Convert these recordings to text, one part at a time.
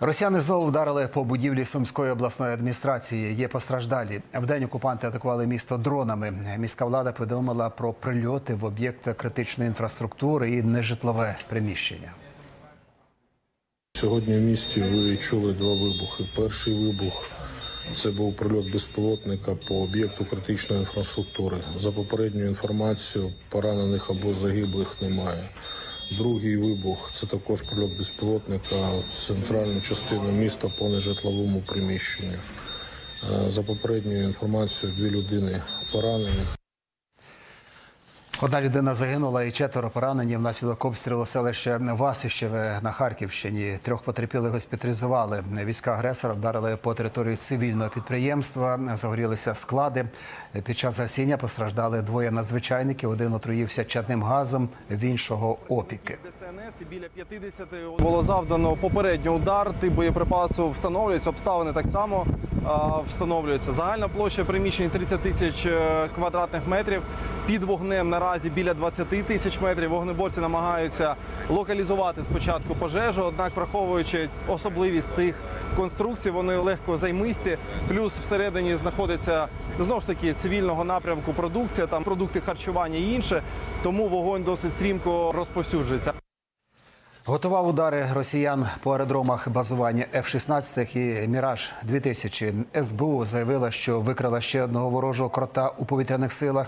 Росіяни знову вдарили по будівлі Сумської обласної адміністрації. Є постраждалі. Вдень окупанти атакували місто дронами. Міська влада повідомила про прильоти в об'єкти критичної інфраструктури і нежитлове приміщення. Сьогодні в місті ви відчули два вибухи. Перший вибух це був прильот безпілотника по об'єкту критичної інфраструктури. За попередньою інформацією, поранених або загиблих немає. Другий вибух це також прильот безпілотника в центральну частину міста по нежитловому приміщенню. Е, За попередньою інформацією, дві людини поранених. Одна людина загинула і четверо поранені внаслідок обстрілу селища Васищеве на Харківщині. Трьох потерпілих госпіталізували. Війська агресора вдарили по території цивільного підприємства. Загорілися склади. Під час гасіння постраждали двоє надзвичайників. Один отруївся чадним газом, в іншого опіки. ДСНС і біля 50 було завдано попередній удар. Тип боєприпасу встановлюється. Обставини так само встановлюються. Загальна площа приміщень 30 тисяч е, квадратних метрів. Під вогнем наразі біля 20 тисяч метрів. Вогнеборці намагаються локалізувати спочатку пожежу, однак, враховуючи особливість тих конструкцій, вони легко займисті. Плюс всередині знаходиться знову ж таки цивільного напрямку продукція, там продукти харчування і інше. Тому вогонь досить стрімко розповсюджується. Готував удари росіян по аеродромах базування F-16 і Міраж 2000 СБУ заявила, що викрила ще одного ворожого крота у повітряних силах.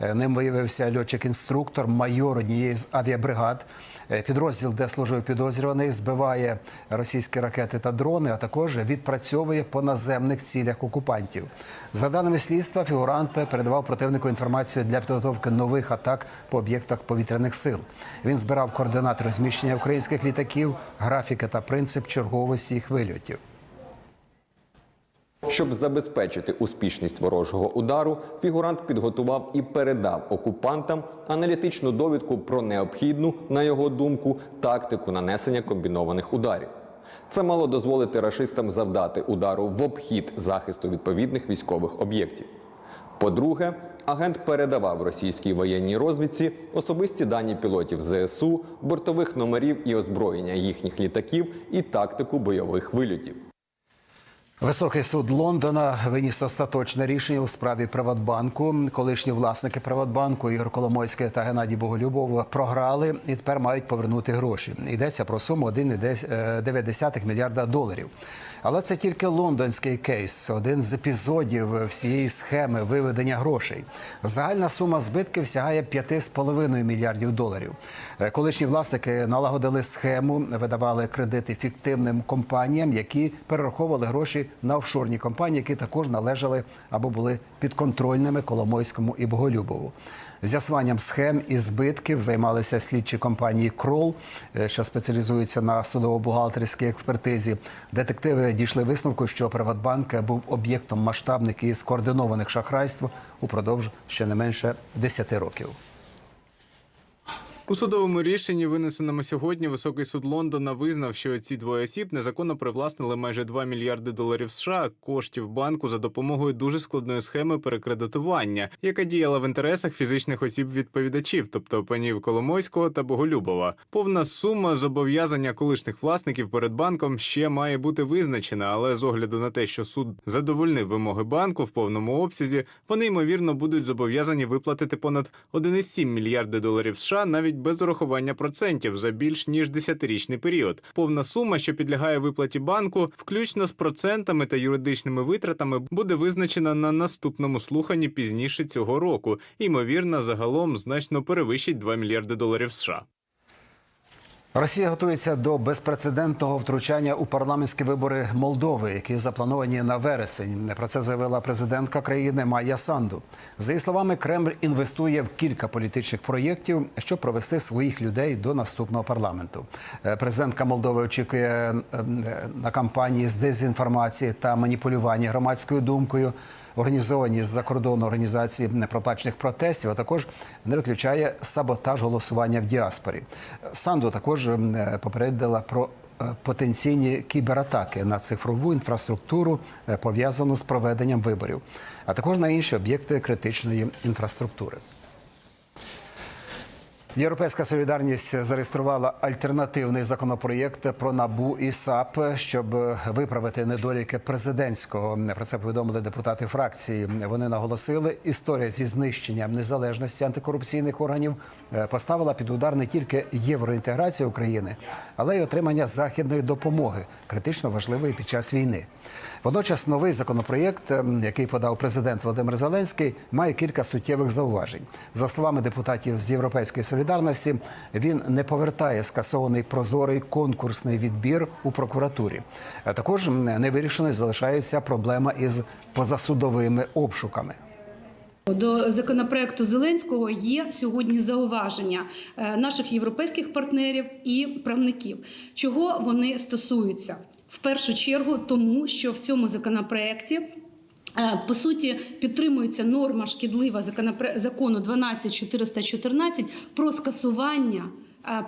Е, Ним виявився льотчик-інструктор, майор однієї з авіабригад. Е, Підрозділ, де служив підозрюваний, збиває російські ракети та дрони, а також відпрацьовує по наземних цілях окупантів. За даними слідства, фігурант передавав противнику інформацію для підготовки нових атак по об'єктах повітряних сил. Він збирав координати розміщення українських літаків, графіки та принцип черговості їх вильотів. Щоб забезпечити успішність ворожого удару, фігурант підготував і передав окупантам аналітичну довідку про необхідну, на його думку, тактику нанесення комбінованих ударів. Це мало дозволити рашистам завдати удару в обхід захисту відповідних військових об'єктів. По-друге, агент передавав російській воєнній розвідці особисті дані пілотів ЗСУ, бортових номерів і озброєння їхніх літаків і тактику бойових вильотів. Високий суд Лондона виніс остаточне рішення у справі Приватбанку. Колишні власники Приватбанку Ігор Коломойський та Геннадій Боголюбов програли і тепер мають повернути гроші. Йдеться про суму 1,9 мільярда доларів. Але це тільки лондонський кейс, один з епізодів всієї схеми виведення грошей. Загальна сума збитків сягає 5,5 мільярдів доларів. Е, Колишні власники налагодили схему, видавали кредити фіктивним компаніям, які перераховували гроші на офшорні компанії, які також належали або були підконтрольними Коломойському і Боголюбову. З'ясуванням схем і збитків займалися слідчі компанії Крол, е, що спеціалізуються на судово-бухгалтерській експертизі. Детективи дійшли висновку, що Приватбанк був об'єктом масштабних і скоординованих шахрайств упродовж щонайменше 10 років. У судовому рішенні, винесеному сьогодні, високий суд Лондона визнав, що ці двоє осіб незаконно привласнили майже 2 мільярди доларів США коштів банку за допомогою дуже складної схеми перекредитування, яка діяла в інтересах фізичних осіб відповідачів, тобто панів Коломойського та Боголюбова. Повна сума зобов'язання колишніх власників перед банком ще має бути визначена, але з огляду на те, що суд задовольнив вимоги банку в повному обсязі, вони ймовірно будуть зобов'язані виплатити понад 1,7 мільярди доларів США навіть без урахування процентів за більш ніж 10-річний період. Повна сума, що підлягає виплаті банку, включно з процентами та юридичними витратами, буде визначена на наступному слуханні пізніше цього року. Ймовірно, загалом значно перевищить 2 мільярди доларів США. Росія готується до безпрецедентного втручання у парламентські вибори Молдови, які заплановані на вересень. Про це заявила президентка країни Майя Санду. За її словами, Кремль інвестує в кілька політичних проєктів, щоб провести своїх людей до наступного парламенту. Е, Президентка Молдови очікує е, на кампанії з дезінформації та маніпулювання громадською думкою організовані з-за кордону організації непроплачених протестів, а також не виключає саботаж голосування в діаспорі. Санду також м, е, попередила про е, потенційні кібератаки на цифрову інфраструктуру, е, пов'язану з проведенням виборів, а також на інші об'єкти критичної інфраструктури. Європейська солідарність зареєструвала альтернативний законопроєкт про набу і САП, щоб виправити недоліки президентського. Про це повідомили депутати фракції. Вони наголосили, історія зі знищенням незалежності антикорупційних органів е, поставила під удар не тільки євроінтеграцію України, але й отримання західної допомоги, критично важливої під час війни. Водночас новий законопроєкт, ем, який подав президент Володимир Зеленський, має кілька суттєвих зауважень. За словами депутатів з Європейської солідарності, він не повертає скасований прозорий конкурсний відбір у прокуратурі. Також м, невирішеною залишається проблема із позасудовими обшуками. До законопроекту Зеленського є сьогодні зауваження е, наших європейських партнерів і правників. Чого вони стосуються? В першу чергу тому, що в цьому законопроекті е, по суті підтримується норма шкідлива закону 12414 про скасування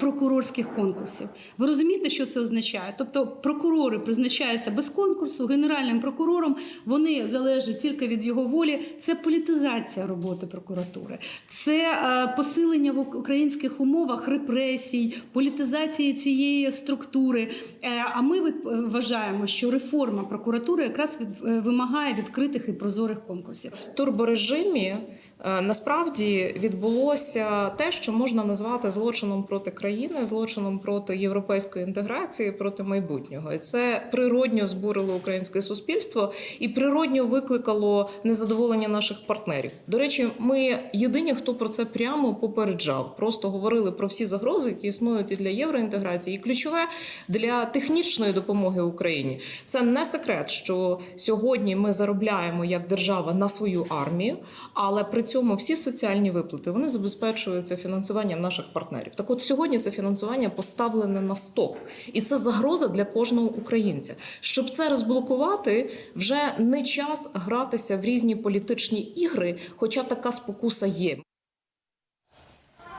прокурорських конкурсів. Ви розумієте, що це означає? Тобто прокурори призначаються без конкурсу, генеральним прокурором вони залежать тільки від його волі. Це політизація роботи прокуратури, це е, посилення в українських умовах репресій, політизації цієї структури. Е, А ми вважаємо, що реформа прокуратури якраз е, вимагає відкритих і прозорих конкурсів. В турборежимі е, насправді відбулося те, що можна назвати злочином проти країни, злочином проти європейської інтеграції, проти майбутнього. І це природньо збурило українське суспільство і природньо викликало незадоволення наших партнерів. До речі, ми єдині, хто про це прямо попереджав, просто говорили про всі загрози, які існують і для євроінтеграції, і ключове для технічної допомоги Україні. Це не секрет, що сьогодні ми заробляємо як держава на свою армію, але при цьому всі соціальні виплати вони забезпечуються фінансуванням наших партнерів. Так, от сьогодні це фінансування поставлене на стоп, і це загроза для кожного українця. Щоб це розблокувати, вже не час гратися в різні політичні ігри, хоча така спокуса є.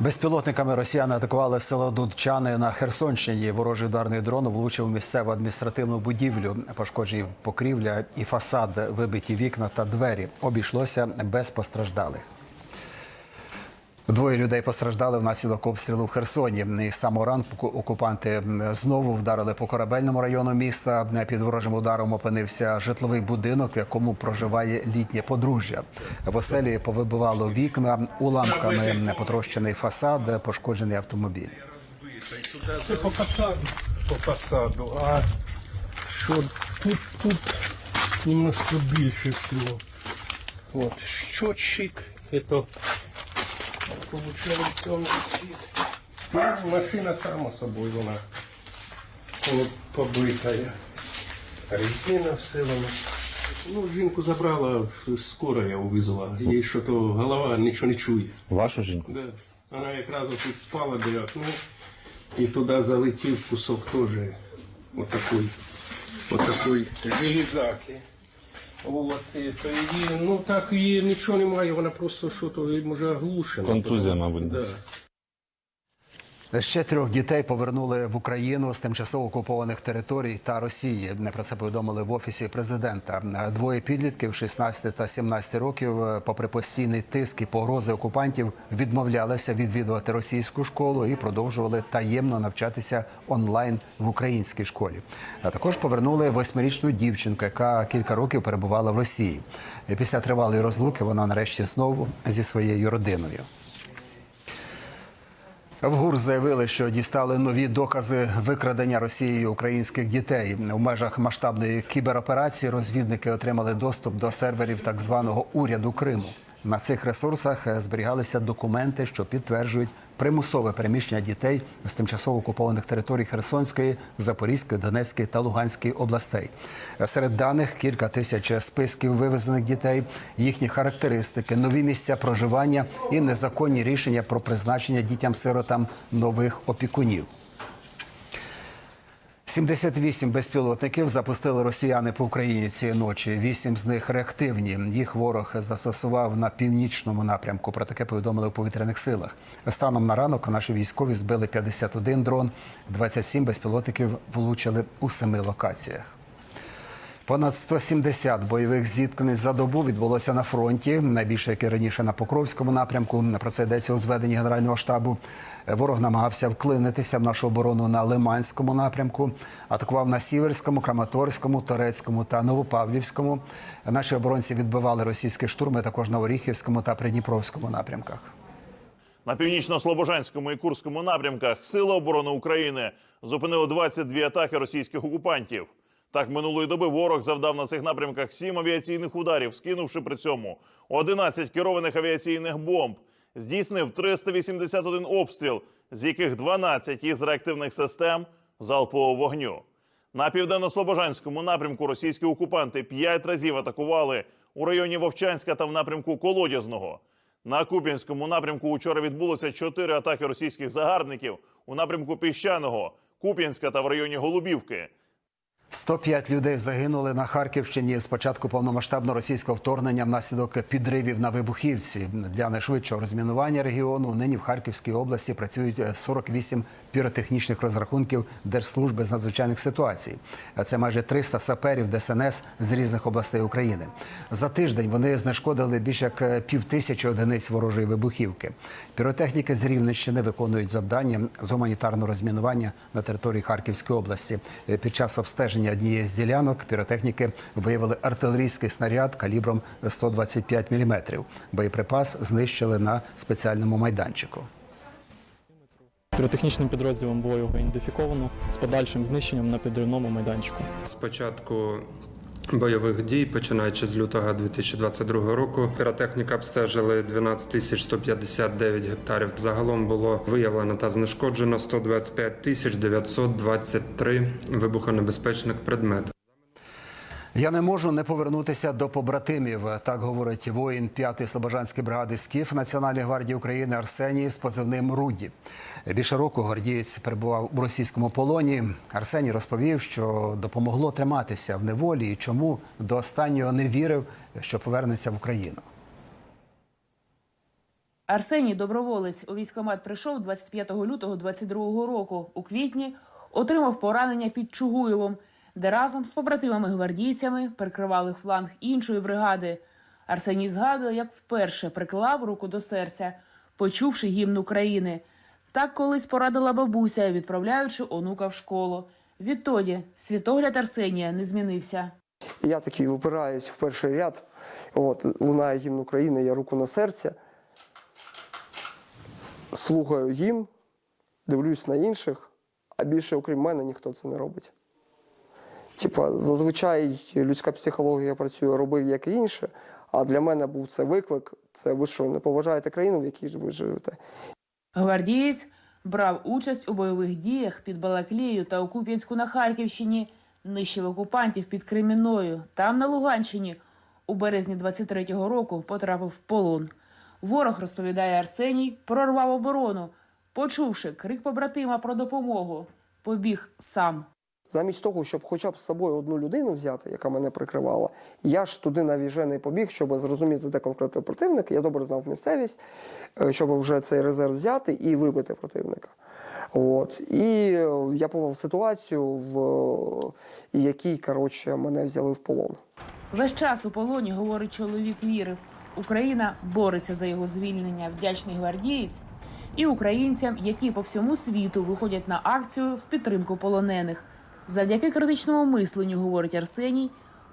Безпілотниками росіяни атакували село Дудчани на Херсонщині. Ворожий ударний дрон влучив місцеву адміністративну будівлю. Пошкоджені покрівля і фасад, вибиті вікна та двері. Обійшлося без постраждалих. Двоє людей постраждали внаслідок обстрілу в Херсоні. І самого ранку окупанти знову вдарили по корабельному району міста. Під ворожим ударом опинився житловий будинок, в якому проживає літнє подружжя. В оселі повибивало вікна, уламками потрощений фасад, пошкоджений автомобіль. Це по фасаду, по фасаду, а що тут, тут немножко більше всього. От, щотчик, это получается у нас. Ну, машина само собой вона от, побитая. Резина все вона. Ну, жінку забрала, скоро я увезла. Їй що то голова нічого не чує. Вашу жінку? Да. Вона якраз тут спала біля окна, і туди залетів кусок теж отакий, отакий железаки. От, то її, ну так її нічого немає, вона просто що то може оглушена. Контузія, мабуть. Да. Ще трьох дітей повернули в Україну з тимчасово окупованих територій та Росії. Не Про це повідомили в офісі президента. Двоє підлітків 16 та 17 років, попри постійний тиск і погрози окупантів, відмовлялися відвідувати російську школу і продовжували таємно навчатися онлайн в українській школі. А також повернули восьмирічну дівчинку, яка кілька років перебувала в Росії. Після тривалої розлуки вона нарешті знову зі своєю родиною. В ГУР заявили, що дістали нові докази викрадення Росією українських дітей. У межах масштабної кібероперації розвідники отримали доступ до серверів так званого уряду Криму. На цих ресурсах зберігалися документи, що підтверджують примусове переміщення дітей з тимчасово окупованих територій Херсонської, Запорізької, Донецької та Луганської областей. Серед даних кілька тисяч списків вивезених дітей, їхні характеристики, нові місця проживання і незаконні рішення про призначення дітям-сиротам нових опікунів. 78 безпілотників запустили росіяни по Україні цієї ночі. Вісім з них реактивні. Їх ворог застосував на північному напрямку. Про таке повідомили в повітряних силах. Станом на ранок наші військові збили 51 дрон, 27 безпілотників влучили у семи локаціях. Понад 170 бойових зіткнень за добу відбулося на фронті. Найбільше, як і раніше, на Покровському напрямку. Про це йдеться у зведенні Генерального штабу. Ворог намагався вклинитися в нашу оборону на Лиманському напрямку. Атакував на Сіверському, Краматорському, Торецькому та Новопавлівському. Наші оборонці відбивали російські штурми також на Оріхівському та Придніпровському напрямках. На північно-слобожанському і Курському напрямках Сили оборони України зупинили 22 атаки російських окупантів. Так, минулої доби ворог завдав на цих напрямках 7 авіаційних ударів, скинувши при цьому 11 керованих авіаційних бомб. Здійснив 381 обстріл, з яких 12 із реактивних систем залпового вогню. На південно-слобожанському напрямку російські окупанти 5 разів атакували у районі Вовчанська та в напрямку Колодязного. На Куп'янському напрямку учора відбулося чотири атаки російських загарбників у напрямку Піщаного, Куп'янська та в районі Голубівки. 105 людей загинули на Харківщині з початку повномасштабного російського вторгнення внаслідок підривів на вибухівці. Для найшвидшого розмінування регіону нині в Харківській області працюють 48 піротехнічних розрахунків Держслужби з надзвичайних ситуацій. Це майже 300 саперів ДСНС з різних областей України. За тиждень вони знешкодили більше як півтисячі одиниць ворожої вибухівки. Піротехніки з Рівненщини виконують завдання з гуманітарного розмінування на території Харківської області. Під час обстеження однієї з ділянок піротехніки виявили артилерійський снаряд калібром 125 мм. Боєприпас знищили на спеціальному майданчику. Піротехнічним підрозділом було його ідентифіковано з подальшим знищенням на підривному майданчику. З початку бойових дій, починаючи з лютого 2022 року, піротехніка обстежили 12 тисяч 159 гектарів. Загалом було виявлено та знешкоджено 125 тисяч 923 вибухонебезпечних предмети. Я не можу не повернутися до побратимів. Так говорить воїн 5-ї Слобожанської бригади СКІФ Національної гвардії України Арсеній з позивним Руді. Більше року гвардієць перебував у російському полоні. Арсеній розповів, що допомогло триматися в неволі і чому до останнього не вірив, що повернеться в Україну. Арсеній доброволець у військкомат прийшов 25 лютого 22 року. У квітні отримав поранення під Чугуєвом, де разом з побратимами-гвардійцями перекривали фланг іншої бригади. Арсеній згадує, як вперше приклав руку до серця, почувши гімн України. Так колись порадила бабуся, відправляючи онука в школу. Відтоді світогляд Арсенія не змінився. Я такий випираюсь в перший ряд. От, лунає гімн України, я руку на серце. Слухаю гімн, дивлюсь на інших, а більше, окрім мене, ніхто це не робить. Типа, зазвичай людська психологія працює, робив як і інше, а для мене був це виклик. Це ви що, не поважаєте країну, в якій ви живете. Гвардієць брав участь у бойових діях під Балаклією та у Куп'янську на Харківщині, нищив окупантів під Кремінною. Там, на Луганщині, у березні 23-го року потрапив в полон. Ворог, розповідає Арсеній, прорвав оборону, почувши крик побратима про допомогу, побіг сам. Замість того, щоб хоча б з собою одну людину взяти, яка мене прикривала, я ж туди навіжений побіг, щоб зрозуміти, де конкретний противник. Я добре знав місцевість, е, щоб вже цей резерв взяти і вибити противника. От. І е, я попав ситуацію, в е, якій коротше, мене взяли в полон. Весь час у полоні, говорить чоловік, вірив. Україна бореться за його звільнення, вдячний гвардієць, і українцям, які по всьому світу виходять на акцію в підтримку полонених. Завдяки критичному мисленню, говорить Арсеній,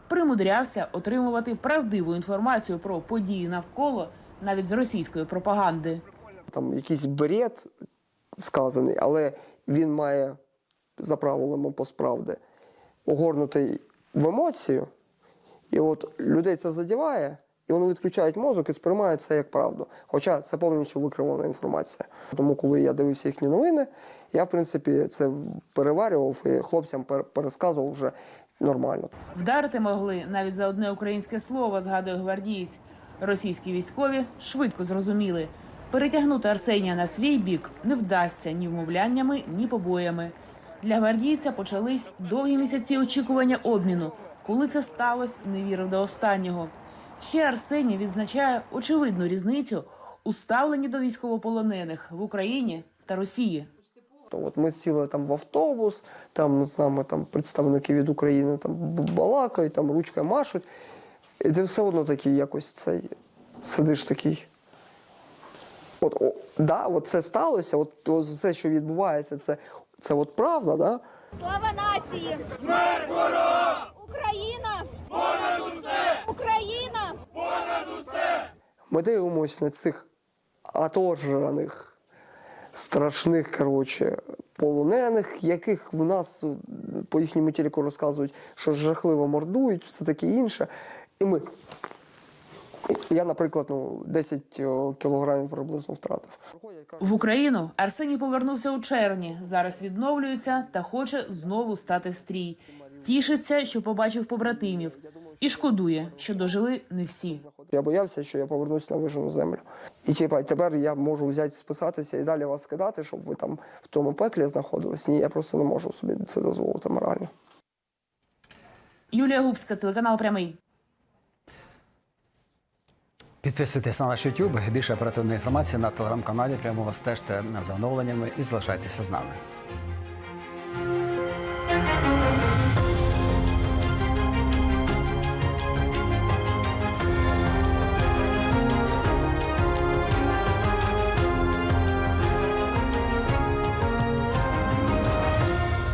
примудрявся отримувати правдиву інформацію про події навколо навіть з російської пропаганди. Там якийсь бред сказаний, але він має за правилами посправди огорнутий в емоцію, і от людей це задіває, і вони відключають мозок і сприймають це як правду. Хоча це повністю викривлена інформація. Тому, коли я дивився їхні новини, я в принципі це переварював і хлопцям пересказував вже нормально. Вдарити могли навіть за одне українське слово, згадує гвардієць. Російські військові швидко зрозуміли. Перетягнути Арсенія на свій бік не вдасться ні вмовляннями, ні побоями. Для гвардійця почались довгі місяці очікування обміну. Коли це сталося, не вірив до останнього. Ще Арсеній відзначає очевидну різницю у ставленні до військовополонених в Україні та Росії. То от ми сіли там в автобус, там з нами там представники від України там балакають, там ручкою машуть. І ти все одно такий якось цей сидиш такий. От, о, да, от це сталося, от, от все, що відбувається, це, це от правда, да? Слава нації! Смерть ворогам! Україна! Понад усе! Україна! Ми дивимося на цих отожраних, страшних, коротше, полонених, яких в нас е, по їхньому телеку розказують, що жахливо мордують, все таке інше. І ми. Я, наприклад, ну, 10 кілограмів приблизно втратив. В Україну Арсеній повернувся у червні. Зараз відновлюється та хоче знову стати стрій. Тішиться, що побачив побратимів, і шкодує, що дожили не всі. Я боявся, що я повернусь на вижену землю. І типа, тепер я можу взяти, списатися і далі вас кидати, щоб ви там в тому пеклі знаходились. Ні, я просто не можу собі це дозволити морально. Юлія Губська, телеканал Прямий. Підписуйтесь на наш YouTube. Більше оперативної інформації на телеграм-каналі. Прямо вас стежте за оновленнями і залишайтеся з нами.